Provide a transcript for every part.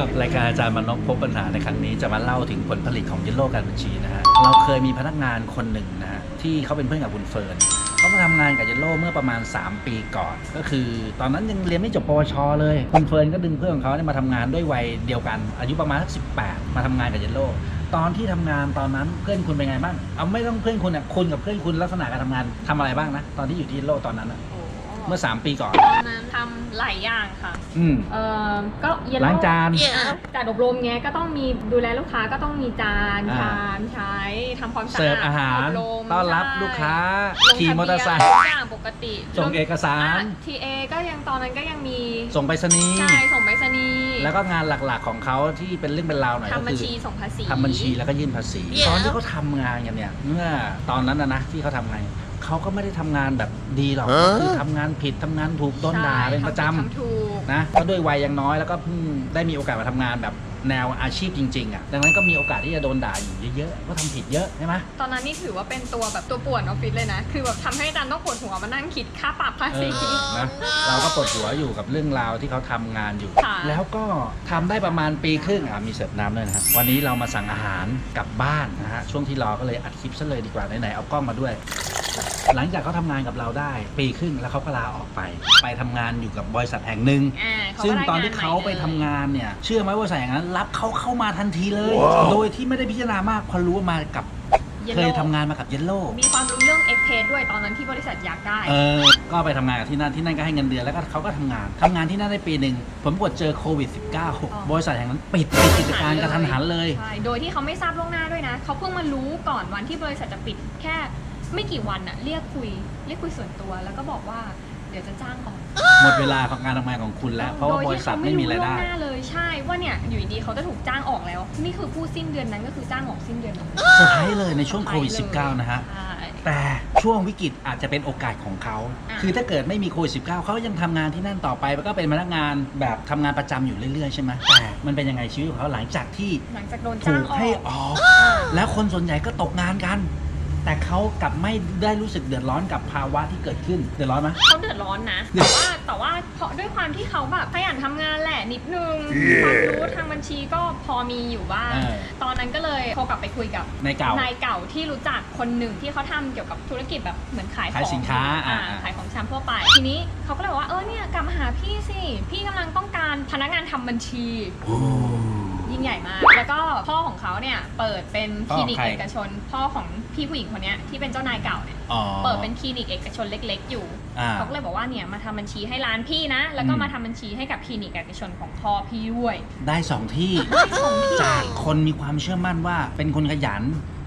ครับรายการอาจารย์มานพพบปัญหาในครั้งนี้จะมาเล่าถึงผลผลิตของยิโลการบัญชีนะฮะเราเคยมีพนักงานคนหนึ่งนะฮะที่เขาเป็นเพื่อนกับคุณเฟิร์นเขามาทำงานกับยิโลเมื่อประมาณ 3 ปีก่อน ก็คือ ตอนนั้นยังเรียนไม่จบปวชเลยคุณเฟิร์นก็ดึงเพื่อนของเขาเนี่ยมาทำงานด้วยวัยเดียวกัน อายุประมาณสักสิมาทำงานกับยิโลตอนที่ทำงานตอนนั้นเพื่อนคุณเป็นไงบ้าง เอาไม่ต้องเพื่อนคุณอะคุณกับเพื่อนคุณลักษณะการทำงานทำอะไรบ้างนะ ตอนที่อยู่ที่ยิโลตอนนั้นอะโอ้ เมื่อ 3 ปีก่อน ตอนนั้นทำหลายอย่างค่ะ อืม เอ่อก็เยลโล่ล้างจานอะจัดอบรมเงี้ยก็ต้องมีดูแลลูกค้าก็ต้องมีจานอ่า ชามใช้ทำความสะอาดเสิร์ฟอาหารบรมต้อนรับใช่ลูกค้า ลงขี่ทะเบียนมอเตอร์ไซค์ ทุกอย่างปกติส่งเอกสาร ทีเอก็ยังตอนนั้นก็ยังมีส่งไปรษณีย์ใช่ส่งไปรษณีย์แล้วก็งานหลักๆของเขาที่เป็นเรื่องเป็นราวหน่อยก็ทำบัญคือชีส่งภาษี ทำบัญชีแล้วก็ยื่นภาษีตอนที่เขาทำงานกันเนี่ย เมื่อตอนนั้นนะนะที่เขาทำงาน เขาก็ไม่ได้ทำงานแบบดีหรอกก็คือทำงานผิดทำงานถูกโดนด่าใช่เป็นประจทำผิดทำถูกำนะก็ด้วยวัยยังน้อยแล้วก็เพิ่งได้มีโอกาสมาทำงานแบบแนวอาชีพจริงๆ อะ ดังนั้นก็มีโอกาสที่จะโดนด่าอยู่เยอะๆ ก็ทำผิดเยอะใช่ไหมตอนนั้นนี่ถือว่าเป็นตัวแบบตัวป่วนออฟฟิศเลยนะ คือแบบทำให้อาจารย์ต้องปวดหัวมานั่งคิดค่าปรับภาเอษี อนะเราก็ปวดหัวอยู่กับเรื่องราวที่เขาทำงานอยู่ ค่ะ แล้วก็ทำได้ประมาณปีครึ่งอะมีเสิร์ฟน้ำด้วยนะครับวันนี้เรามาสั่งอาหารกลับบ้านนะฮะช่วงที่รอก็เลยอัดคลิปซะเลยดีกว่าไหนๆเอากล้องมาด้วย หลังจากเขาทำงานกับเราได้ ปีครึ่งแล้วเขาก็ลาออกไป ไปทำงานอยู่กับบริษัทแห่งหนึ่ง อ่าเขาซึ่งก็ได้ตอนที่เขาไปทำงานเนี่ย เชื่อไหมว่าบริษัทอย่างนั้น รับเขาเข้ามาทันทีเลยโดยที่ไม่ได้พิจารณามากเพราะรู้ว่ามากับ Yellow เคยทำงานมากับเยลโล่มีความรู้เรื่องเอ็กเพด้วยตอนนั้นที่บริษัทอยากได้ เออ ก็ไปทำงานกับที่นั่นที่นั่นก็ให้เงินเดือนแล้วก็เขาก็ทำงานทำงานที่นั่นได้ปีหนึ่งผมปวดเจอโควิด -19 บริษัทแห่งนั้นปิดปิดกิจการกระทันหันเลย ใช่ โดยที่เขาไม่ทราบล่วงหน้าด้วยนะ เขาเพิ่งมารู้ก่อนวันที่บริษัทจะปิดแค่ ไม่กี่วันอะเรียกคุยเรียกคุยส่วนตัว แล้วก็บอกว่าเดี๋ยวจะจ้างก่อนหมดเวลาของการทำงานของคุณแล้ว เพราะว่าบริษัทไม่มีรายได้โดที่เขไม่รู้ล่วงหน้าเลยใช่ว่าเนี่ยอยู่ดีๆเขาจะถูกจ้างออกแล้ว นี่คือผู้สิ้นเดือนนั้นก็คือจ้างออกสิ้นเดือนนั้นเซอร์ไพรส์เลยในช่วงโควิด -19 นะฮะ ใช่ แต่ช่วงวิกฤตอาจจะเป็นโอกาสของเขา อะ คือถ้าเกิดไม่มีโควิด -19 เขายังทำงานที่นั่นต่อไปแล้วก็เป็นพนักงานแบบทำงานประจำอยู่เรื่อยๆใช่ไหมแต่มันเป็นยังไงชีวิตของเขาหลังจากที่หลังจากโดนถูจ้างกออให้ก ออกอ่าแล้วคนส่วนใหญ่ก็ตกงานกัน แต่เขากลับไม่ได้รู้สึกเดือดร้อนกับภาวะที่เกิดขึ้นเดือดร้อนไหม เขาเดือดร้อนนะ แต่ว่าแต่ว่าเพราะด้วยความที่เขาแบบขยันทำงานแหละนิดนึงความรู้ทางบัญชีก็พอมีอยู่บ้าง เออ ตอนนั้นก็เลยโทรกลับไปคุยกับในเก่า นายเก่าที่รู้จักคนหนึ่งที่เขาทำเกี่ยวกับธุรกิจแบบเหมือนขายของขายสินค้าอ่าอ่า ขายของชำทั่วไป ทีนี้เขาก็เลยบอกว่าเออเนี่ยกลับมาหาพี่สิ พี่กำลังต้องการพนักงานทำบัญชี ยิ่งใหญ่มาก แล้วก็พ่อของเขาเนี่ยเปิดเป็นคลินิกพ่อของใคร เอกชน พ่อของพี่ผู้หญิงคนเนี้ยที่เป็นเจ้านายเก่าเนี่ยอ๋อเปิดเป็นคลินิกเอกชนเล็ก ๆ อยู่ อ่า เขาก็เลยบอกว่าเนี่ยมาทำบัญชีให้ร้านพี่นะ แล้วก็อืม มาทำบัญชีให้กับคลินิกเอกชนของพ่อพี่ด้วย ได้สองที่ได้สองที่จากคนมีความเชื่อมั่นว่าเป็นคนขยัน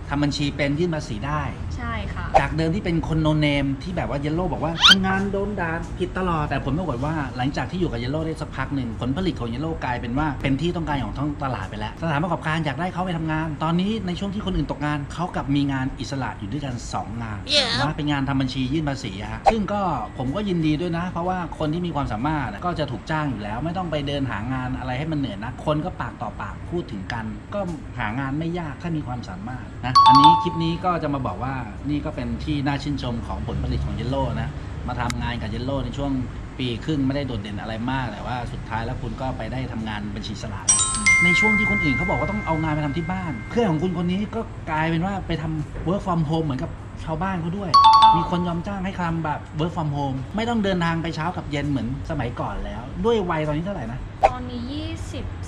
ทำบัญชีเป็นยื่นภาษีได้ใช่ค่ะ จากเดิมที่เป็นคนโนเนมที่แบบว่าเยลโล่บอกว่าทำงานโดนด่าผิดตลอด แต่ผลปรากฏว่าหลังจากที่อยู่กับเยลโล่ได้สักพักหนึ่งผลผลิตของเยลโล่กลายเป็นว่าเป็นที่ต้องการของท้องตลาดไปแล้ว สถานประกอบการอยากได้เขาไปทำงาน ตอนนี้ในช่วงที่คนอื่นตกงานเขากลับมีงานอิสระอยู่ด้วยกัน 2 งานว่าเป็นงานทำบัญชียื่นภาษีอะฮะซึ่งก็ผมก็ยินดีด้วยนะ เพราะว่าคนที่มีความสามารถก็จะถูกจ้างอยู่แล้ว ไม่ต้องไปเดินหางานอะไรให้มันเหนื่อยนะคนก็ปากต่อปากพูดถึงกัน ก็หางานไม่ยากถ้ามีความสามารถนะอันนี้คลิปนี้ก็จะมาบอกว่านี่ก็เป็นที่น่าชื่นชมของผลผลิตของเยลโล่นะ มาทำงานกับเยลโล่ในช่วงปีครึ่งไม่ได้โดดเด่นอะไรมาก แต่ว่าสุดท้ายแล้วคุณก็ไปได้ทำงานบัญชีสลากแล้วในช่วงที่คนอื่นเขาบอกว่าต้องเอางานไปทำที่บ้าน เพื่อนของคุณคนนี้ก็กลายเป็นว่าไปทำ work from home เหมือนกับ ชาวบ้านเขาด้วย มีคนยอมจ้างให้ทำแบบ work from home ไม่ต้องเดินทางไปเช้ากับเย็นเหมือนสมัยก่อนแล้ว ด้วยวัยตอนนี้เท่าไหร่นะ ตอนนี้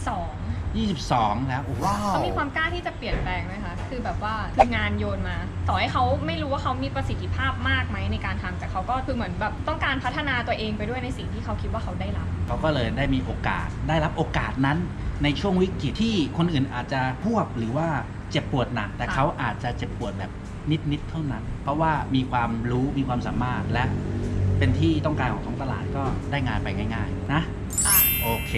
22 22 แล้วโอ้ว้าเขาวมีความกล้าที่จะเปลี่ยนแปลงไหมคะ คือแบบว่าคืองานโยนมา ต่อให้เขาไม่รู้ว่าเขามีประสิทธิภาพมากไหมในการทำแต่เขาก็คือเหมือนแบบต้องการพัฒนาตัวเองไปด้วยในสิ่งที่เขาคิดว่าเขาได้รับเขาก็เลยได้มีโอกาสได้รับโอกาสนั้นในช่วงวิกฤตที่คนอื่นอาจจะพวบหรือว่า เจ็บปวดหนัก แต่ค่ะเขาอาจจะเจ็บปวดแบบนิดๆเท่านั้น เพราะว่ามีความรู้มีความสามารถและเป็นที่ต้องการของท้องตลาดก็ได้งานไปง่าย ๆ นะค่ะโอเค